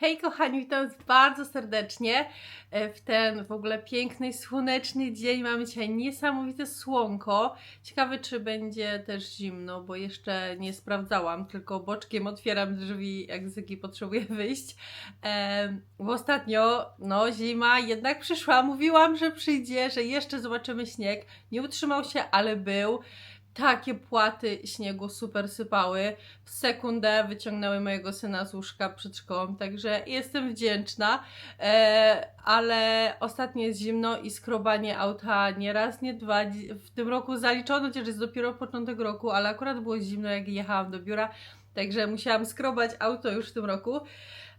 Hej kochani, witam Was bardzo serdecznie e, w ten w ogóle piękny, słoneczny dzień. Mamy dzisiaj niesamowite słonko. Ciekawe, czy będzie też zimno, bo jeszcze nie sprawdzałam, tylko boczkiem otwieram drzwi, jak Zygi potrzebuje wyjść. E, bo ostatnio, no zima jednak przyszła. Mówiłam, że przyjdzie, że jeszcze zobaczymy śnieg. Nie utrzymał się, ale był takie płaty śniegu super sypały. W sekundę wyciągnęły mojego syna z łóżka przed szkołą, także jestem wdzięczna. E, ale ostatnio jest zimno i skrobanie auta nie raz, nie dwa. W tym roku zaliczono, chociaż jest dopiero początek roku, ale akurat było zimno, jak jechałam do biura, także musiałam skrobać auto już w tym roku.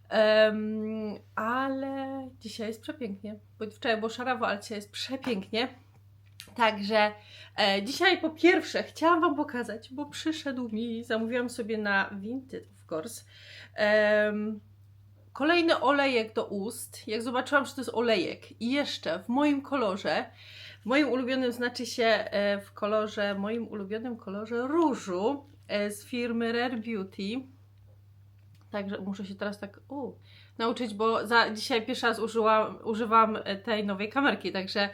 Em, ale dzisiaj jest przepięknie. Bo wczoraj było szarawo, ale dzisiaj jest przepięknie. Także e, dzisiaj po pierwsze chciałam Wam pokazać, bo przyszedł mi, zamówiłam sobie na Vinted, of course, em, kolejny olejek do ust. Jak zobaczyłam, że to jest olejek i jeszcze w moim kolorze, w moim ulubionym znaczy się e, w kolorze, moim ulubionym kolorze różu e, z firmy Rare Beauty. Także muszę się teraz tak nauczyć, bo za dzisiaj pierwszy raz użyłam, używam e, tej nowej kamerki, także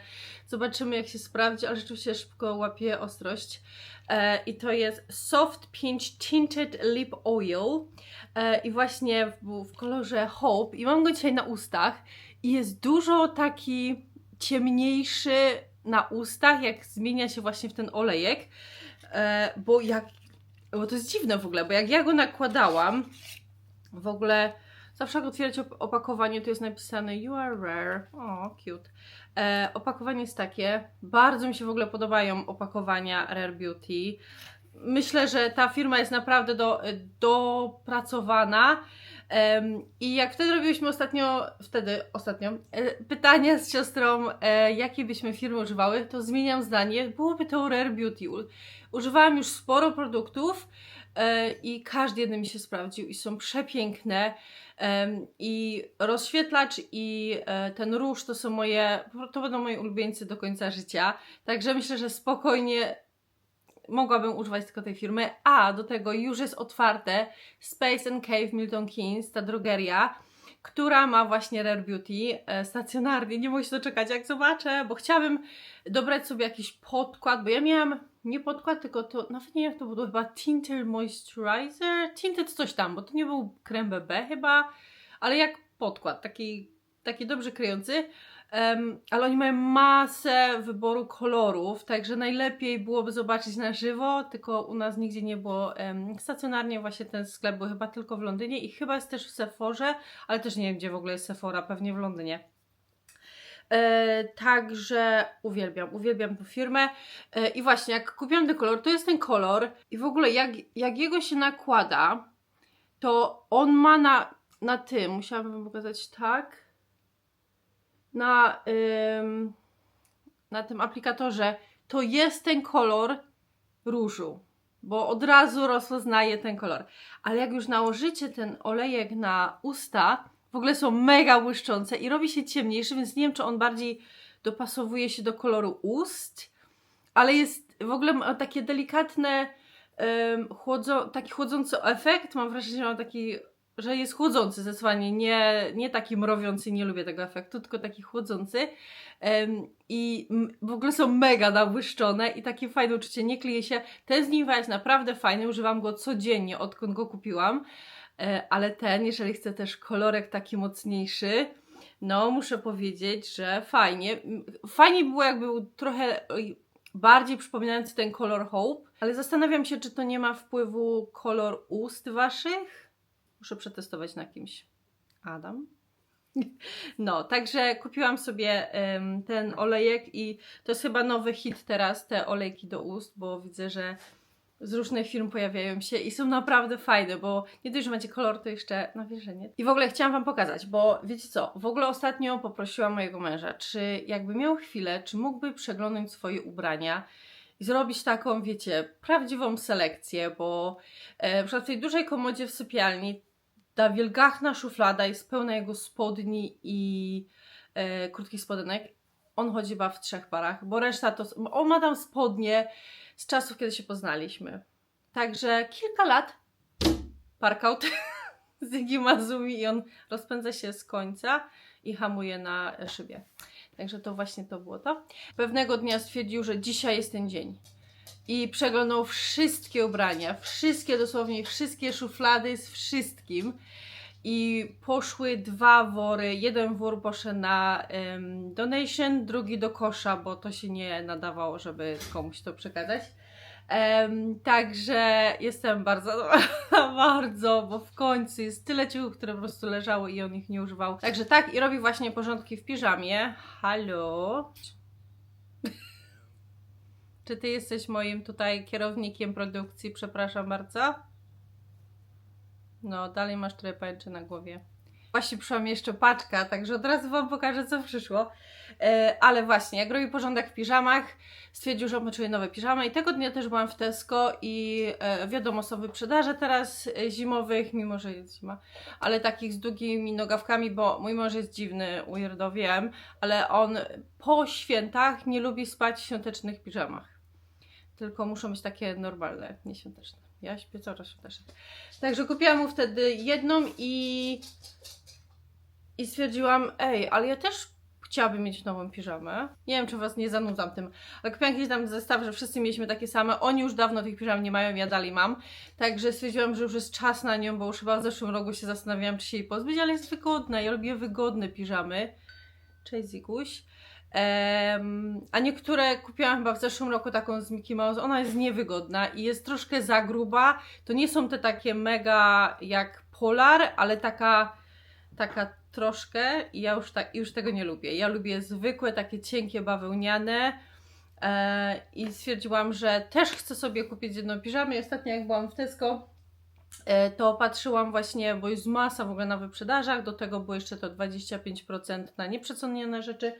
zobaczymy jak się sprawdzi, ale rzeczywiście szybko łapie ostrość. E, I to jest Soft Pinch Tinted Lip Oil e, i właśnie w, w kolorze Hope i mam go dzisiaj na ustach i jest dużo taki ciemniejszy na ustach, jak zmienia się właśnie w ten olejek, e, bo jak, bo to jest dziwne w ogóle, bo jak ja go nakładałam, w ogóle zawsze jak otwierać op- opakowanie, to jest napisane You are rare. O, cute. E, opakowanie jest takie. Bardzo mi się w ogóle podobają opakowania Rare Beauty. Myślę, że ta firma jest naprawdę do, dopracowana. Em, I jak wtedy robiłyśmy ostatnio, wtedy ostatnio, e, pytania z siostrą, e, jakie byśmy firmy używały, to zmieniam zdanie. Byłoby to Rare Beauty. Używałam już sporo produktów e, i każdy jeden mi się sprawdził i są przepiękne. I rozświetlacz i e, ten róż to są moje, to będą moi ulubieńcy do końca życia. Także myślę, że spokojnie mogłabym używać tylko tej firmy. A do tego już jest otwarte Space and Cave Milton Keynes, ta drogeria, która ma właśnie Rare Beauty e, stacjonarnie. Nie mogę się doczekać, jak zobaczę, bo chciałabym dobrać sobie jakiś podkład, bo ja miałam nie podkład, tylko to, nawet nie wiem jak to było, chyba Tinted Moisturizer, Tinted coś tam, bo to nie był krem BB chyba, ale jak podkład, taki, taki dobrze kryjący. Em, ale oni mają masę wyboru kolorów, także najlepiej byłoby zobaczyć na żywo, tylko u nas nigdzie nie było em, stacjonarnie, właśnie ten sklep był chyba tylko w Londynie i chyba jest też w Sephorze, ale też nie wiem gdzie w ogóle jest Sephora, pewnie w Londynie. E, także uwielbiam, uwielbiam tę firmę. E, I właśnie, jak kupiłam ten kolor, to jest ten kolor. I w ogóle, jak, jak jego się nakłada, to on ma na, na tym, musiałam wam pokazać tak, na, ym, na tym aplikatorze, to jest ten kolor różu, bo od razu rozpoznaje ten kolor. Ale jak już nałożycie ten olejek na usta, w ogóle są mega błyszczące i robi się ciemniejszy, więc nie wiem, czy on bardziej dopasowuje się do koloru ust, ale jest w ogóle ma takie delikatne, chłodzo, taki chłodzący efekt. Mam wrażenie, że mam taki, że jest chłodzący zdecydowanie, nie, nie taki mrowiący, nie lubię tego efektu, tylko taki chłodzący. Em, I w ogóle są mega nabłyszczone i takie fajne uczucie, nie klije się. Ten z Niwa jest naprawdę fajny, używam go codziennie, odkąd go kupiłam. E, ale ten, jeżeli chcę też kolorek taki mocniejszy, no muszę powiedzieć, że fajnie. Fajnie było, jakby był trochę bardziej przypominający ten kolor Hope, ale zastanawiam się, czy to nie ma wpływu kolor ust waszych. Muszę przetestować na kimś. Adam. No, także kupiłam sobie em, ten olejek i to jest chyba nowy hit teraz, te olejki do ust, bo widzę, że z różnych firm pojawiają się i są naprawdę fajne, bo nie dość, że macie kolor, to jeszcze na wierzenie. I w ogóle chciałam Wam pokazać, bo wiecie co, w ogóle ostatnio poprosiłam mojego męża, czy jakby miał chwilę, czy mógłby przeglądać swoje ubrania i zrobić taką, wiecie, prawdziwą selekcję, bo e, w tej dużej komodzie w sypialni ta wielgachna szuflada jest pełna jego spodni i e, krótkich spodenek. On chodzi chyba w trzech parach, bo reszta to. On ma tam spodnie z czasów, kiedy się poznaliśmy. Także kilka lat. Parkout. Ziggy Mazumi i on rozpędza się z końca i hamuje na szybie. Także to właśnie to było to. Pewnego dnia stwierdził, że dzisiaj jest ten dzień. I przeglądał wszystkie ubrania, wszystkie dosłownie, wszystkie szuflady z wszystkim. I poszły dwa wory. Jeden wór poszedł na em, donation, drugi do kosza, bo to się nie nadawało, żeby komuś to przekazać. Em, także jestem bardzo, bardzo, bo w końcu jest tyle ciuchów, które po prostu leżały i on ich nie używał. Także tak, i robi właśnie porządki w piżamie. Halo? Czy ty jesteś moim tutaj kierownikiem produkcji? Przepraszam bardzo. No, dalej masz trochę pajęczy na głowie. Właśnie przyszła mi jeszcze paczka, także od razu Wam pokażę, co przyszło. E, ale właśnie, jak robi porządek w piżamach, stwierdził, że potrzebuje nowe piżamy i tego dnia też byłam w Tesco i e, wiadomo, są wyprzedaże teraz e, zimowych, mimo że jest zima, ale takich z długimi nogawkami, bo mój mąż jest dziwny, weirdo, wiem, ale on po świętach nie lubi spać w świątecznych piżamach. Tylko muszą być takie normalne, nieświąteczne. Ja śpię coraz świąteczne. Także kupiłam mu wtedy jedną i i stwierdziłam, ej, ale ja też chciałabym mieć nową piżamę. Nie wiem, czy was nie zanudzam tym, ale kupiłam jakiś tam zestaw, że wszyscy mieliśmy takie same. Oni już dawno tych piżam nie mają, ja dalej mam. Także stwierdziłam, że już jest czas na nią, bo już chyba w zeszłym roku się zastanawiałam, czy się jej pozbyć, ale jest wygodna. Ja lubię wygodne piżamy. Cześć Ziguś. Em, a niektóre kupiłam chyba w zeszłym roku taką z Mickey Mouse. Ona jest niewygodna i jest troszkę za gruba. To nie są te takie mega jak Polar, ale taka, taka troszkę i ja już, tak, już tego nie lubię. Ja lubię zwykłe, takie cienkie, bawełniane. E, I stwierdziłam, że też chcę sobie kupić jedną piżamę. I ostatnio jak byłam w Tesco, e, to patrzyłam właśnie, bo jest masa w ogóle na wyprzedażach, do tego było jeszcze to 25% na nieprzecenione rzeczy.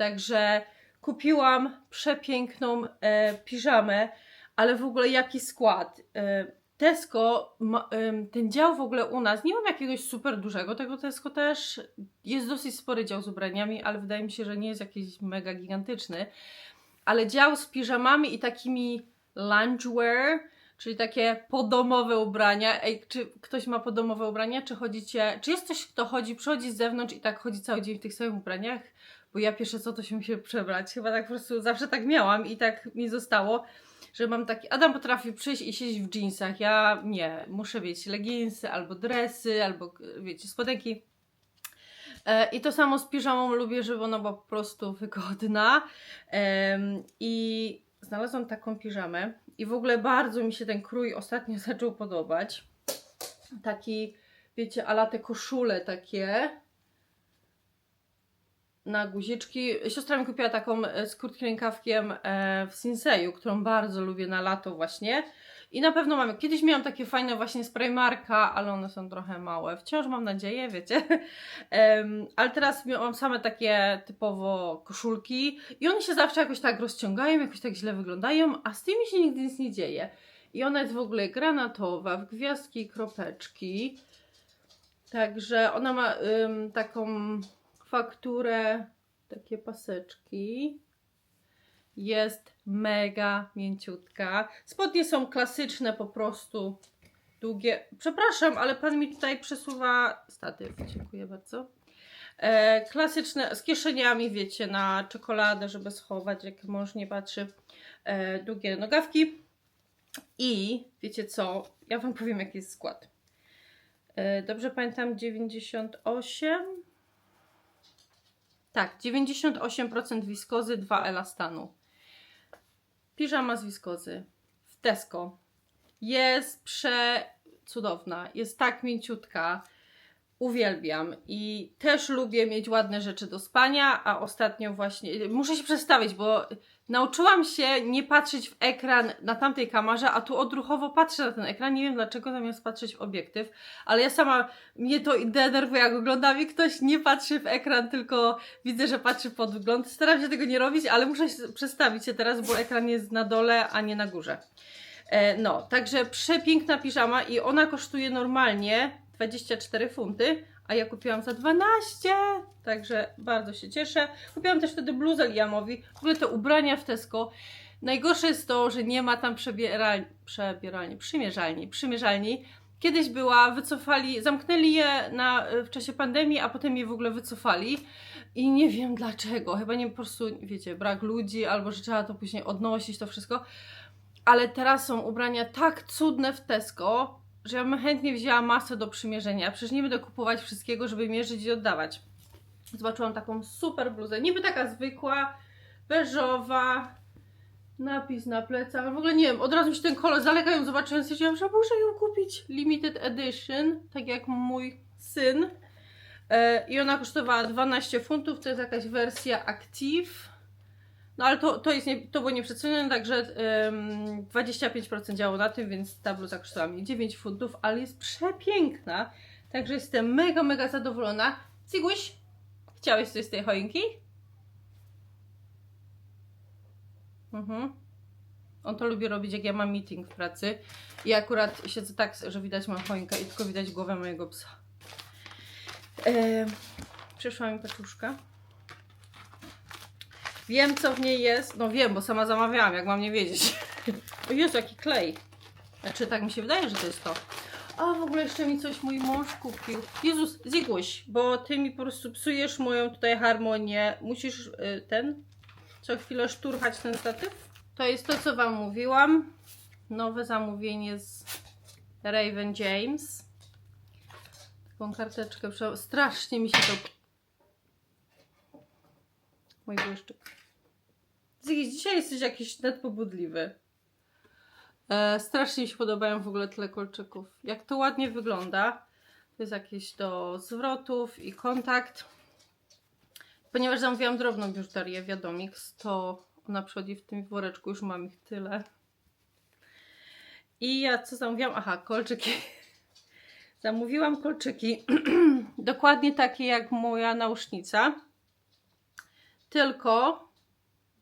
Także kupiłam przepiękną e, piżamę, ale w ogóle jaki skład. E, Tesco, ma, em, ten dział w ogóle u nas, nie mam jakiegoś super dużego, tego Tesco też jest dosyć spory dział z ubraniami, ale wydaje mi się, że nie jest jakiś mega gigantyczny. Ale dział z piżamami i takimi loungewear, czyli takie podomowe ubrania. Ej, czy ktoś ma podomowe ubrania? Czy chodzicie, czy jest ktoś, kto chodzi, przychodzi z zewnątrz i tak chodzi cały dzień w tych samych ubraniach? Bo ja pierwsze co to się musi przebrać. Chyba tak po prostu zawsze tak miałam i tak mi zostało że mam taki. Adam potrafi przyjść i siedzieć w jeansach. Ja nie, muszę mieć leginsy albo dresy, albo wiecie, spodenki. E, I to samo z piżamą lubię, żeby ona była po prostu wygodna. I znalazłam taką piżamę. I w ogóle bardzo mi się ten krój ostatnio zaczął podobać. Taki, wiecie, ala te koszule takie na guziczki. Siostra mi kupiła taką e, z krótkim rękawkiem e, w Sinseju, którą bardzo lubię na lato właśnie. I na pewno mam. Kiedyś miałam takie fajne właśnie z Primarka, ale one są trochę małe. Wciąż mam nadzieję, wiecie. Em, ale teraz mam same takie typowo koszulki i one się zawsze jakoś tak rozciągają, jakoś tak źle wyglądają, a z tymi się nigdy nic nie dzieje. I ona jest w ogóle granatowa, w gwiazdki i kropeczki. Także ona ma ym, taką fakturę, takie paseczki. Jest mega mięciutka. Spodnie są klasyczne, po prostu długie. Przepraszam, ale pan mi tutaj przesuwa statyw. Dziękuję bardzo. E, klasyczne, z kieszeniami, wiecie, na czekoladę, żeby schować, jak mąż nie patrzy. E, długie nogawki. I wiecie co? Ja wam powiem, jaki jest skład. E, dobrze pamiętam, 98. Tak, 98% wiskozy, 2 elastanu. Piżama z wiskozy w Tesco. Jest przecudowna, jest tak mięciutka. Uwielbiam i też lubię mieć ładne rzeczy do spania, a ostatnio właśnie muszę się przestawić, bo nauczyłam się nie patrzeć w ekran na tamtej kamerze, a tu odruchowo patrzę na ten ekran. Nie wiem dlaczego, zamiast patrzeć w obiektyw, ale ja sama mnie to denerwuje, jak oglądam i ktoś nie patrzy w ekran, tylko widzę, że patrzy pod wgląd. Staram się tego nie robić, ale muszę się przestawić się teraz, bo ekran jest na dole, a nie na górze. E, No, także przepiękna piżama i ona kosztuje normalnie 24 funty, a ja kupiłam za 12, także bardzo się cieszę. Kupiłam też wtedy bluzę Liamowi, w ogóle te ubrania w Tesco. Najgorsze jest to, że nie ma tam przebieralni, przebieralni, przymierzalni, przymierzalni, Kiedyś była, wycofali, zamknęli je na, w czasie pandemii, a potem je w ogóle wycofali. I nie wiem dlaczego. Chyba nie po prostu, wiecie, brak ludzi, albo że trzeba to później odnosić, to wszystko. Ale teraz są ubrania tak cudne w Tesco, że ja bym chętnie wzięła masę do przymierzenia. Przecież nie będę kupować wszystkiego, żeby mierzyć i oddawać. Zobaczyłam taką super bluzę, niby taka zwykła, beżowa, napis na plecach. W ogóle nie wiem, od razu mi się ten kolor zalega ją zobaczyłem, stwierdziłam, że muszę ją kupić. Limited edition, tak jak mój syn. E, I ona kosztowała 12 funtów, to jest jakaś wersja Active. No ale to, to, jest nie, to było nieprzecenione, także ym, 25% działo na tym, więc ta bluza kosztowała mi 9 funtów, ale jest przepiękna. Także jestem mega, mega zadowolona. Siguś, chciałeś coś z tej choinki? Mhm. On to lubi robić, jak ja mam meeting w pracy. I akurat siedzę tak, że widać moją choinkę i tylko widać głowę mojego psa. E, przyszła mi paczuszka. Wiem, co w niej jest. No wiem, bo sama zamawiałam, jak mam nie wiedzieć. O Jezu, jaki klej. Znaczy, tak mi się wydaje, że to jest to. A w ogóle jeszcze mi coś mój mąż kupił. Jezus, Ziguś, bo ty mi po prostu psujesz moją tutaj harmonię. Musisz y, ten, co chwilę szturchać ten statyw. To jest to, co Wam mówiłam. Nowe zamówienie z Raven James. Taką karteczkę. Strasznie mi się to... Mój błyszczyk. Dzisiaj jesteś jakiś nadpobudliwy. E, strasznie mi się podobają w ogóle tle kolczyków. Jak to ładnie wygląda. To jest jakieś do zwrotów i kontakt. Ponieważ zamówiłam drobną biżuterię Wiadomix, to ona przychodzi w tym woreczku, już mam ich tyle. I ja co zamówiłam? Aha, kolczyki. Zamówiłam kolczyki, dokładnie takie jak moja nausznica, tylko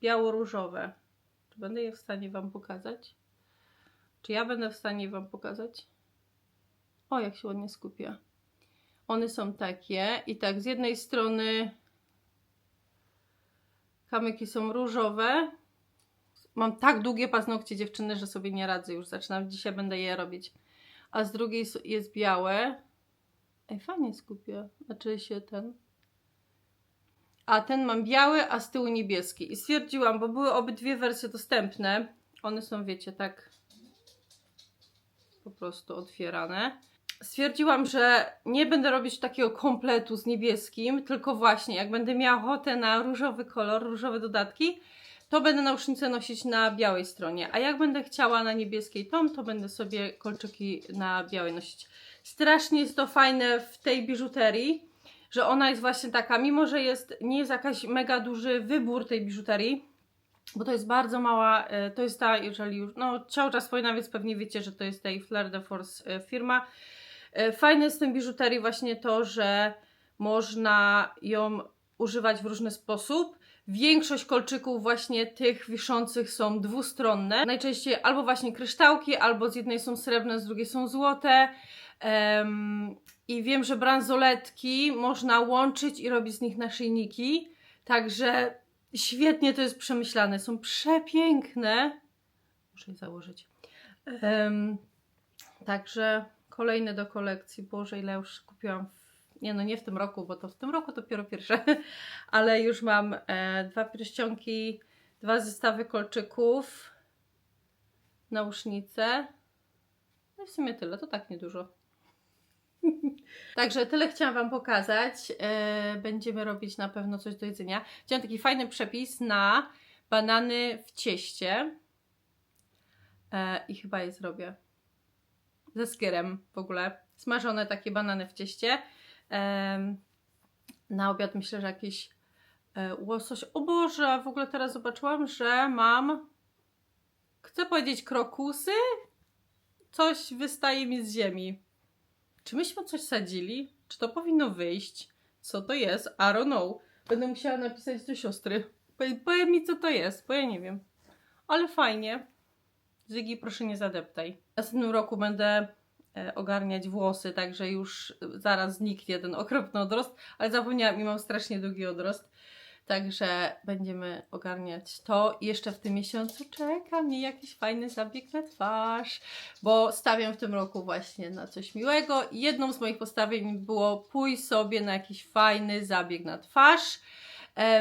biało-różowe. Czy będę je w stanie Wam pokazać? Czy ja będę w stanie Wam pokazać? O, jak się ładnie skupia. One są takie i tak z jednej strony kamyki są różowe. Mam tak długie paznokcie dziewczyny, że sobie nie radzę już. Zaczynam, dzisiaj będę je robić. A z drugiej jest białe. Ej, fajnie skupia. Znaczy się ten. A ten mam biały, a z tyłu niebieski. I stwierdziłam, bo były obydwie wersje dostępne. One są, wiecie, tak po prostu otwierane. Stwierdziłam, że nie będę robić takiego kompletu z niebieskim, tylko właśnie jak będę miała ochotę na różowy kolor, różowe dodatki, to będę nausznicę nosić na białej stronie. A jak będę chciała na niebieskiej tom, to będę sobie kolczyki na białej nosić. Strasznie jest to fajne w tej biżuterii, że ona jest właśnie taka, mimo że jest, nie jest jakaś mega duży wybór tej biżuterii, bo to jest bardzo mała, e, to jest ta, jeżeli już, no cały czas wojna, więc pewnie wiecie, że to jest tej Fleur de Force e, firma. E, Fajne jest w tym biżuterii właśnie to, że można ją używać w różny sposób. Większość kolczyków właśnie tych wiszących są dwustronne. Najczęściej albo właśnie kryształki, albo z jednej są srebrne, z drugiej są złote. I wiem, że bransoletki można łączyć i robić z nich naszyjniki. Także świetnie to jest przemyślane. Są przepiękne. Muszę je założyć. Em, także kolejne do kolekcji. Boże, ile już kupiłam. Nie no, nie w tym roku, bo to w tym roku dopiero pierwsze. Ale już mam e, dwa pierścionki, dwa zestawy kolczyków, nausznice. No i w sumie tyle, to tak niedużo. Także tyle chciałam Wam pokazać. E, będziemy robić na pewno coś do jedzenia. Chciałam taki fajny przepis na banany w cieście. E, I chyba je zrobię. Ze skierem w ogóle. Smażone takie banany w cieście. Em, na obiad myślę, że jakiś e, łosoś. O Boże, w ogóle teraz zobaczyłam, że mam. Chcę powiedzieć krokusy. Coś wystaje mi z ziemi. Czy myśmy coś sadzili? Czy to powinno wyjść? Co to jest? I don't know. Będę musiała napisać do siostry. Powie, powie mi, co to jest, bo ja nie wiem. Ale fajnie. Zygi, proszę nie zadeptaj. W następnym roku będę e, ogarniać włosy, także już zaraz zniknie ten okropny odrost, ale zapomniałam i mam strasznie długi odrost. Także będziemy ogarniać to. Jeszcze w tym miesiącu czeka mnie jakiś fajny zabieg na twarz, bo stawiam w tym roku właśnie na coś miłego. Jedną z moich postawień było pójść sobie na jakiś fajny zabieg na twarz.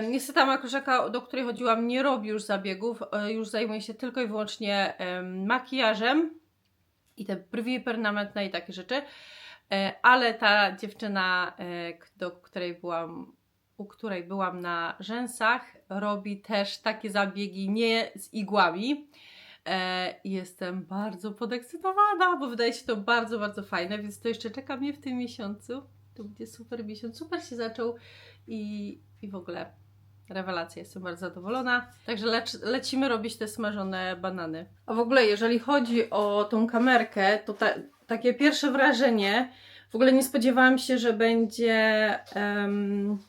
Niestety ta makrożaka, do której chodziłam, nie robi już zabiegów, e, już zajmuje się tylko i wyłącznie em, makijażem i te brwi permanentne i takie rzeczy. E, Ale ta dziewczyna, e, do której byłam, u której byłam na rzęsach, robi też takie zabiegi nie z igłami. E, Jestem bardzo podekscytowana, bo wydaje się to bardzo, bardzo fajne, więc to jeszcze czeka mnie w tym miesiącu. To będzie super miesiąc. Super się zaczął i, i w ogóle rewelacja. Jestem bardzo zadowolona. Także lecz, lecimy robić te smażone banany. A w ogóle, jeżeli chodzi o tą kamerkę, to ta, takie pierwsze wrażenie, w ogóle nie spodziewałam się, że będzie em,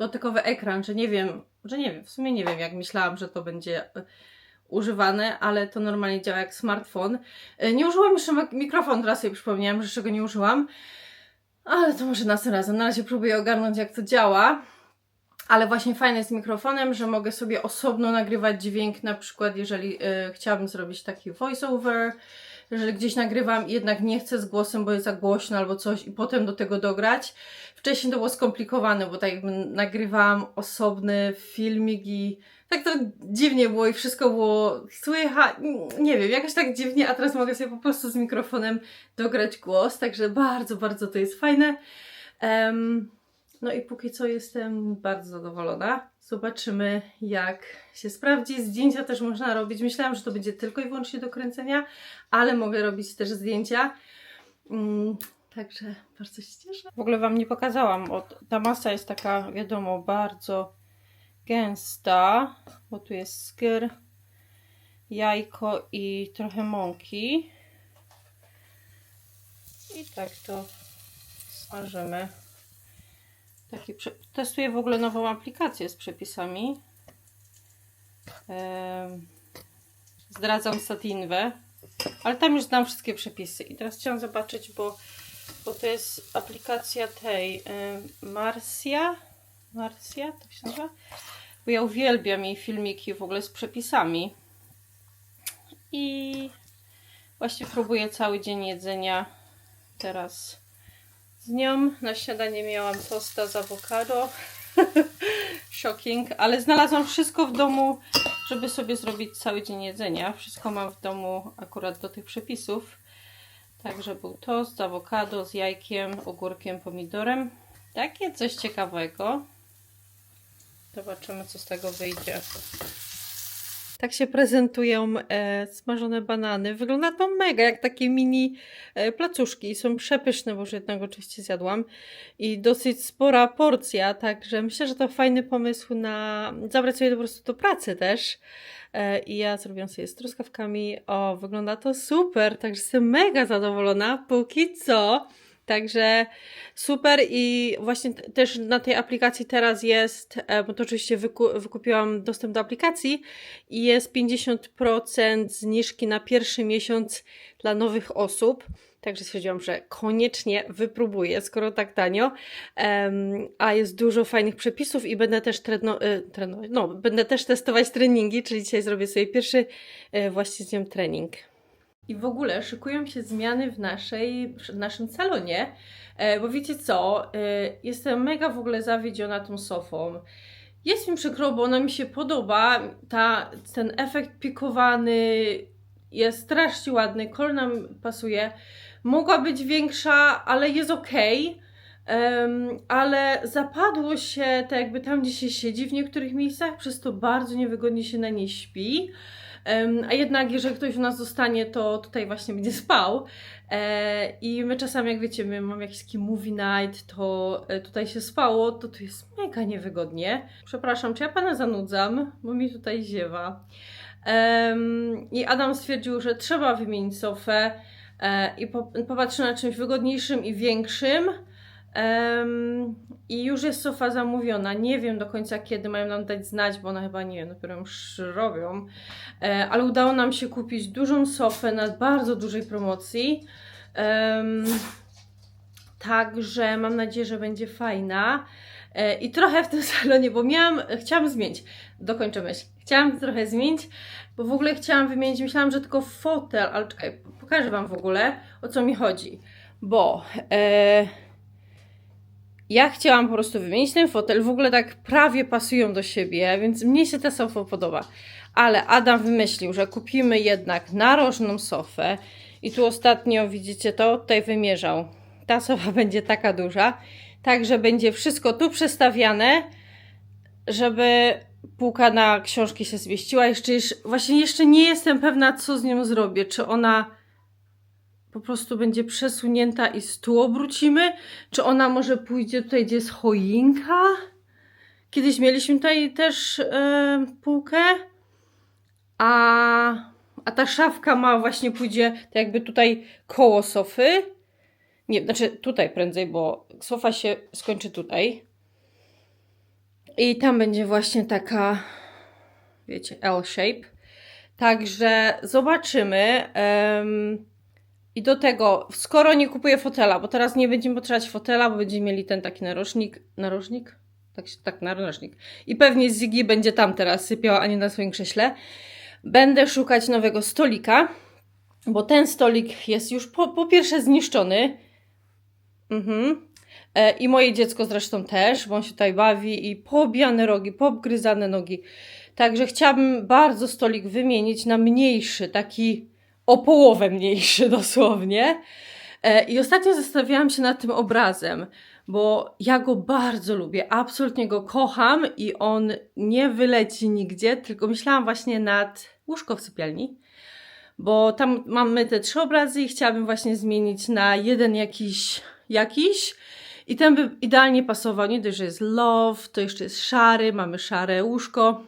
dotykowy ekran, że nie wiem, że nie wiem, w sumie nie wiem, jak myślałam, że to będzie e, używane, ale to normalnie działa jak smartfon. E, Nie użyłam jeszcze mikrofon, teraz sobie przypomniałam, że czego nie użyłam. Ale to może następnym razem. Na razie próbuję ogarnąć, jak to działa. Ale właśnie fajne jest mikrofonem, że mogę sobie osobno nagrywać dźwięk, na przykład jeżeli y, chciałabym zrobić taki voiceover, że gdzieś nagrywam i jednak nie chcę z głosem, bo jest za głośno albo coś i potem do tego dograć. Wcześniej to było skomplikowane, bo tak jakby nagrywałam osobny filmik i tak to dziwnie było i wszystko było słychać, nie wiem, jakoś tak dziwnie, a teraz mogę sobie po prostu z mikrofonem dograć głos, także bardzo, bardzo to jest fajne. Em, no i póki co jestem bardzo zadowolona. Zobaczymy, jak się sprawdzi. Zdjęcia też można robić. Myślałam, że to będzie tylko i wyłącznie do kręcenia, ale mogę robić też zdjęcia. Mm, także bardzo się cieszę. W ogóle Wam nie pokazałam. O, ta masa jest taka, wiadomo, bardzo gęsta, bo tu jest skyr, jajko i trochę mąki. I tak to smażymy. Taki prze... Testuję w ogóle nową aplikację z przepisami. Zdradzam Satinwę, ale tam już znam wszystkie przepisy. I teraz chciałam zobaczyć, bo, bo to jest aplikacja tej em, Marcia. Marcia, tak się nazywa? Bo ja uwielbiam jej filmiki w ogóle z przepisami. I właśnie próbuję cały dzień jedzenia teraz z nią. Na śniadanie miałam tosta z awokado. Shocking, ale znalazłam wszystko w domu, żeby sobie zrobić cały dzień jedzenia. Wszystko mam w domu akurat do tych przepisów. Także był tost z awokado, z jajkiem, ogórkiem, pomidorem. Takie coś ciekawego. Zobaczymy, co z tego wyjdzie. Tak się prezentują e, smażone banany. Wygląda to mega, jak takie mini e, placuszki. Są przepyszne, bo już jednego oczywiście zjadłam. I dosyć spora porcja, także myślę, że to fajny pomysł na zabrać sobie po prostu do pracy też. E, I ja zrobiłam sobie z truskawkami. O, wygląda to super, także jestem mega zadowolona. Póki co. Także super i właśnie też na tej aplikacji teraz jest, e, bo to oczywiście wyku- wykupiłam dostęp do aplikacji i jest 50% zniżki na pierwszy miesiąc dla nowych osób. Także stwierdziłam, że koniecznie wypróbuję, skoro tak tanio. Em, a jest dużo fajnych przepisów i będę też treno, e, treno, no, będę też testować treningi, czyli dzisiaj zrobię sobie pierwszy e, właśnie z nią trening. I w ogóle szykują się zmiany w, naszej, w naszym salonie, e, bo wiecie co, e, jestem mega w ogóle zawiedziona tą sofą. Jest mi przykro, bo ona mi się podoba, ta, ten efekt pikowany jest strasznie ładny, kolor nam pasuje. Mogła być większa, ale jest ok. ale zapadło się tak jakby tam, gdzie się siedzi w niektórych miejscach, przez to bardzo niewygodnie się na niej śpi. A jednak, jeżeli ktoś u nas zostanie, to tutaj właśnie będzie spał. E, I my czasami, jak wiecie, my mamy jakiś taki movie night, to e, tutaj się spało, to tu jest mega niewygodnie. Przepraszam, czy ja pana zanudzam, bo mi tutaj ziewa. I Adam stwierdził, że trzeba wymienić sofę e, i po, popatrzył na czymś wygodniejszym i większym. Em, I już jest sofa zamówiona. Nie wiem do końca kiedy mają nam dać znać, bo ona chyba nie wiem, dopiero już robią. E, ale udało nam się kupić dużą sofę na bardzo dużej promocji. Em, Także mam nadzieję, że będzie fajna. E, I trochę w tym salonie, bo miałam, chciałam zmienić, dokończę myśl. Chciałam trochę zmienić, bo w ogóle chciałam wymienić, myślałam, że tylko fotel, ale czekaj, pokażę Wam w ogóle o co mi chodzi. Bo e, ja chciałam po prostu wymienić ten fotel, w ogóle tak prawie pasują do siebie, więc mnie się ta sofa podoba. Ale Adam wymyślił, że kupimy jednak narożną sofę i tu ostatnio, widzicie to, tutaj wymierzał. Ta sofa będzie taka duża, także będzie wszystko tu przestawiane, żeby półka na książki się zmieściła. Jeszcze, jeszcze, właśnie jeszcze nie jestem pewna, co z nią zrobię. Czy ona po prostu będzie przesunięta i stół obrócimy? Czy ona może pójdzie tutaj, gdzie jest choinka? Kiedyś mieliśmy tutaj też e, półkę, a, a ta szafka ma właśnie pójdzie tak jakby tutaj koło sofy. Nie, znaczy tutaj prędzej, bo sofa się skończy tutaj. I tam będzie właśnie taka, wiecie, L-shape. Także zobaczymy. Um, I do tego, skoro nie kupuję fotela, bo teraz nie będziemy potrzebować fotela, bo będziemy mieli ten taki narożnik. Narożnik? Tak, tak narożnik. I pewnie Ziggy będzie tam teraz sypiała, a nie na swoim krześle. Będę szukać nowego stolika, bo ten stolik jest już po, po pierwsze zniszczony. Mhm. E, I moje dziecko zresztą też, bo on się tutaj bawi i poobijane rogi, poobgryzane nogi. Także chciałabym bardzo stolik wymienić na mniejszy, taki o połowę mniejszy dosłownie. E, I ostatnio zastanawiałam się nad tym obrazem, bo ja go bardzo lubię, absolutnie go kocham i on nie wyleci nigdzie, tylko myślałam właśnie nad łóżko w sypialni, bo tam mamy te trzy obrazy i chciałabym właśnie zmienić na jeden jakiś, jakiś. I ten by idealnie pasował, nie dość, że jest love, to jeszcze jest szary, mamy szare łóżko,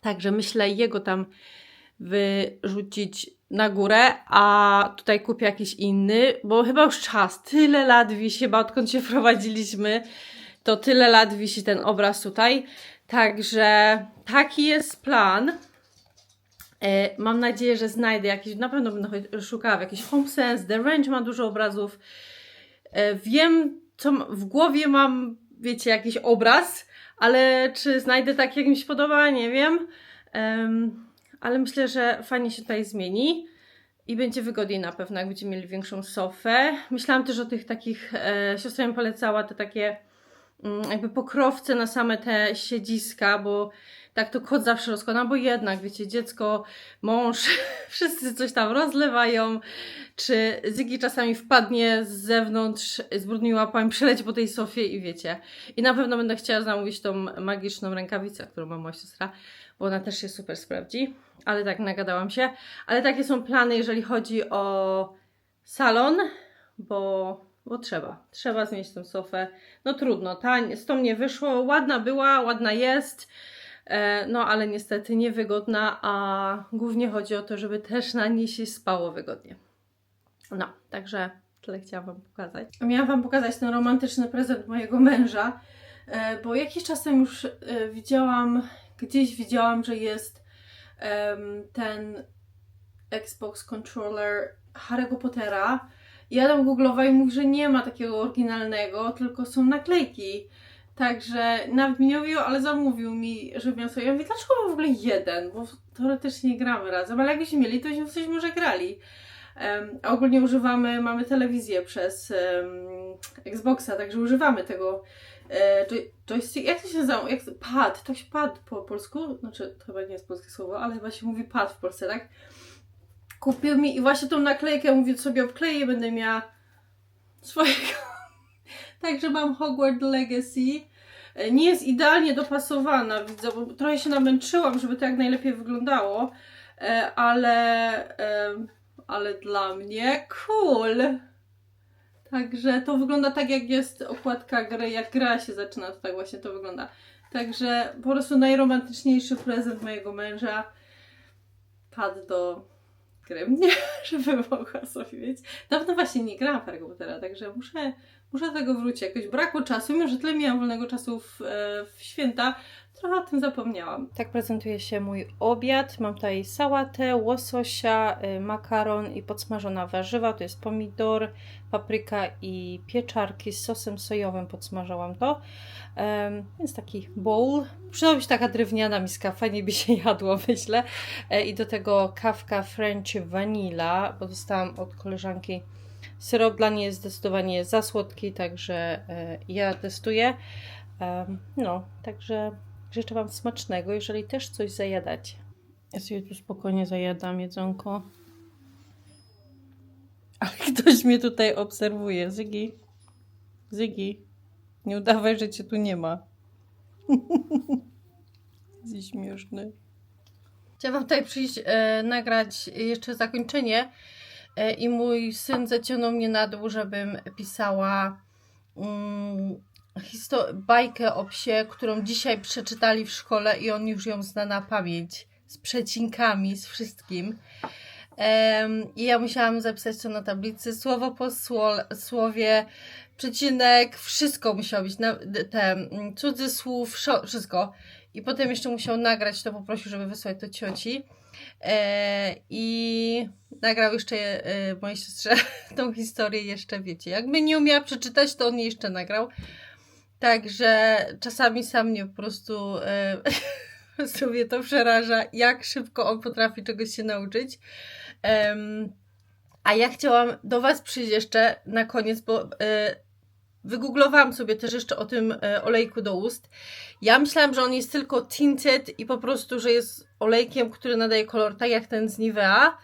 także myślę jego tam wyrzucić na górę, a tutaj kupię jakiś inny, bo chyba już czas, tyle lat wisi, chyba odkąd się wprowadziliśmy, to tyle lat wisi ten obraz tutaj, także taki jest plan. E, Mam nadzieję, że znajdę jakiś, na pewno będę szukała w jakiś Home Sense, The Range ma dużo obrazów. E, Wiem, co w głowie mam, wiecie, jakiś obraz, ale czy znajdę taki, jak mi się podoba, nie wiem. Em, ale myślę, że fajnie się tutaj zmieni i będzie wygodniej na pewno, jak będziemy mieli większą sofę. Myślałam też o tych takich, e, siostra mi polecała te takie mm, jakby pokrowce na same te siedziska, bo tak to kot zawsze rozkłada, bo jednak, wiecie, dziecko, mąż, wszyscy coś tam rozlewają, czy Zygi czasami wpadnie z zewnątrz z brudnymi łapami, przeleci po tej sofie i wiecie. I na pewno będę chciała zamówić tą magiczną rękawicę, którą ma moja siostra, bo ona też się super sprawdzi. Ale tak, nagadałam się. Ale takie są plany, jeżeli chodzi o salon, bo, bo trzeba. Trzeba zmienić tą sofę. No trudno, ta, z tą nie wyszło. Ładna była, ładna jest. E, No, ale niestety niewygodna, a głównie chodzi o to, żeby też na niej się spało wygodnie. No, także tyle chciałam Wam pokazać. Miałam Wam pokazać ten romantyczny prezent mojego męża, e, bo jakiś czas temu już e, widziałam, gdzieś widziałam, że jest ten Xbox Controller Harry'ego Pottera. Ja tam googlowałam i mówi, że nie ma takiego oryginalnego, tylko są naklejki. Także nawet mi nie mówił, ale zamówił mi, żebym miał sobie. Ja mówię, dlaczego mam w ogóle jeden? Bo teoretycznie nie gramy razem, ale jakbyśmy mieli, to byśmy coś może grali. Em, a ogólnie używamy, mamy telewizję przez em, Xboxa, także używamy tego e, joy- joystick, jak to się nazywa? Jak, pad, to się pad po polsku? Znaczy, to chyba nie jest polskie słowo, ale chyba się mówi pad w Polsce, tak? Kupił mi i właśnie tą naklejkę, mówię, sobie obkleję, będę miała swojego. Także mam Hogwarts Legacy. E, Nie jest idealnie dopasowana, widzę, bo trochę się namęczyłam, żeby to jak najlepiej wyglądało, e, ale, ale dla mnie cool. Także to wygląda tak, jak jest okładka gry, jak gra się zaczyna, to tak właśnie to wygląda. Także po prostu najromantyczniejszy prezent mojego męża padł do gry mnie, żeby mogła sobie mieć. Dawno właśnie nie grałam w Harry Pottera, także muszę, Muszę do tego wrócić jakoś. Brakło czasu, mimo że tyle miałam wolnego czasu w, e, w święta, trochę o tym zapomniałam. Tak prezentuje się mój obiad. Mam tutaj sałatę, łososia, y, makaron i podsmażona warzywa. To jest pomidor, papryka i pieczarki z sosem sojowym. Podsmażałam to. Em, Więc taki bowl. Przydałaby się taka drewniana miska, fajnie by się jadło, myślę. E, I do tego kawka French Vanilla, bo dostałam od koleżanki Syrop dla niej jest zdecydowanie za słodki, także e, ja testuję. No, także życzę Wam smacznego, jeżeli też coś zajadacie. Ja sobie tu spokojnie zajadam jedzonko. Ale ktoś mnie tutaj obserwuje. Zygi, Zygi, nie udawaj, że Cię tu nie ma. Jesteś śmieszny. Chciałam tutaj przyjść, e, nagrać jeszcze zakończenie i mój syn zaciągnął mnie na dół, żebym pisała mm, bajkę o psie, którą dzisiaj przeczytali w szkole i on już ją zna na pamięć. Z przecinkami, z wszystkim. I ja musiałam zapisać to na tablicy, słowo po sło- słowie, przecinek, wszystko musiało być, na, te mm, cudzysłów, wszystko. I potem jeszcze musiał nagrać to, poprosił, żeby wysłać to cioci. E, I nagrał jeszcze e, mojej siostrze tą historię jeszcze, wiecie. Jakby nie umiała przeczytać, to on jej jeszcze nagrał. Także czasami sam mnie po prostu e, sobie to przeraża, jak szybko on potrafi czegoś się nauczyć. A ja chciałam do Was przyjść jeszcze na koniec, bo wygooglowałam sobie też jeszcze o tym e, olejku do ust. Ja myślałam, że on jest tylko tinted i po prostu, że jest olejkiem, który nadaje kolor, tak jak ten z Nivea,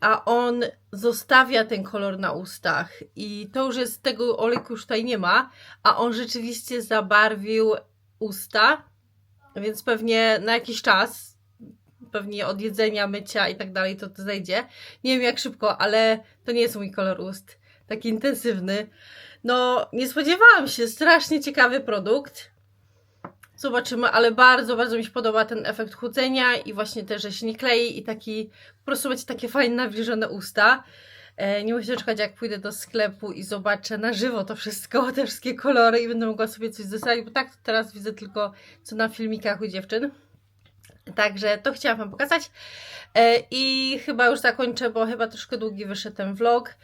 a on zostawia ten kolor na ustach. I to już jest, tego olejku już tutaj nie ma, a on rzeczywiście zabarwił usta, więc pewnie na jakiś czas, pewnie od jedzenia, mycia i tak dalej, to zejdzie. Nie wiem jak szybko, ale to nie jest mój kolor ust. Taki intensywny. No, nie spodziewałam się. Strasznie ciekawy produkt. Zobaczymy, ale bardzo, bardzo mi się podoba ten efekt chłodzenia i właśnie też, że się nie klei i taki, po prostu macie takie fajne, nawilżone usta. E, nie muszę czekać, jak pójdę do sklepu i zobaczę na żywo to wszystko, te wszystkie kolory i będę mogła sobie coś zostawić, bo tak to teraz widzę tylko co na filmikach u dziewczyn. Także to chciałam Wam pokazać. E, I chyba już zakończę, bo chyba troszkę długi wyszedł ten vlog.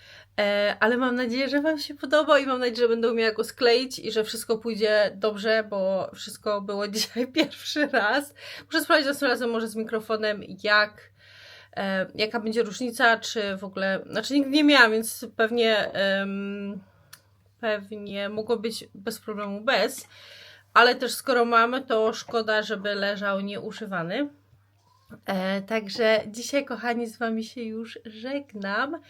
E, ale mam nadzieję, że Wam się podoba i mam nadzieję, że będę umiała go skleić i że wszystko pójdzie dobrze, bo wszystko było dzisiaj pierwszy raz. Muszę sprawdzić następnym razem może z mikrofonem, jak, e, jaka będzie różnica, czy w ogóle, znaczy nigdy nie miałam, więc pewnie, pewnie mogło być bez problemu bez, ale też skoro mamy, to szkoda, żeby leżał nieużywany. E, także dzisiaj, kochani, z Wami się już żegnam.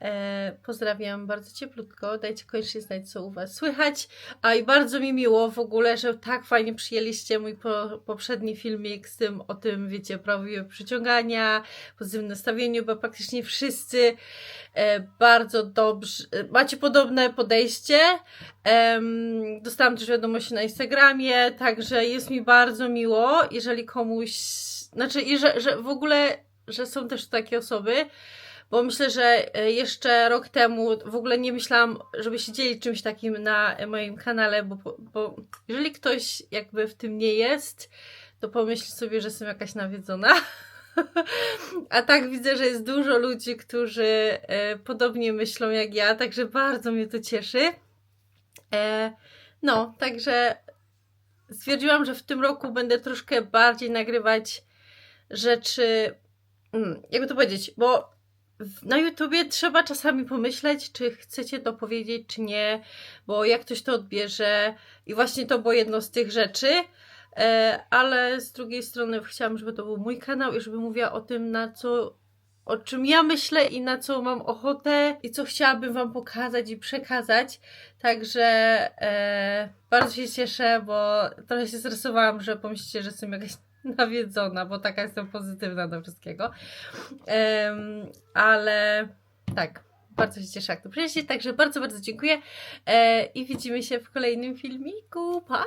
E, pozdrawiam bardzo cieplutko. Dajcie koniecznie znać, co u Was słychać. A i bardzo mi miło w ogóle, że tak fajnie przyjęliście mój po, poprzedni filmik z tym, o tym, wiecie, prawie przyciągania, pozytywnym nastawieniu, bo praktycznie wszyscy e, bardzo dobrze, macie podobne podejście. Dostałam też wiadomości na Instagramie, także jest mi bardzo miło, jeżeli komuś, znaczy, i że, że w ogóle, że są też takie osoby, bo myślę, że e, jeszcze rok temu w ogóle nie myślałam, żeby się dzielić czymś takim na moim kanale, bo, bo jeżeli ktoś jakby w tym nie jest, to pomyśl sobie, że jestem jakaś nawiedzona. A tak widzę, że jest dużo ludzi, którzy e, podobnie myślą jak ja, także bardzo mnie to cieszy. E, no, także stwierdziłam, że w tym roku będę troszkę bardziej nagrywać rzeczy, mm, jakby to powiedzieć, bo na YouTubie trzeba czasami pomyśleć, czy chcecie to powiedzieć, czy nie, bo jak ktoś to odbierze i właśnie to było jedno z tych rzeczy, e, ale z drugiej strony chciałam, żeby to był mój kanał i żeby mówiła o tym, na co o czym ja myślę i na co mam ochotę i co chciałabym Wam pokazać i przekazać. Także e, bardzo się cieszę, bo trochę się stresowałam, że pomyślicie, że jestem jakaś nawiedzona, bo taka jestem pozytywna do wszystkiego. Em, ale tak, bardzo się cieszę, jak to przyjdzie. Także bardzo, bardzo dziękuję e, i widzimy się w kolejnym filmiku. Pa!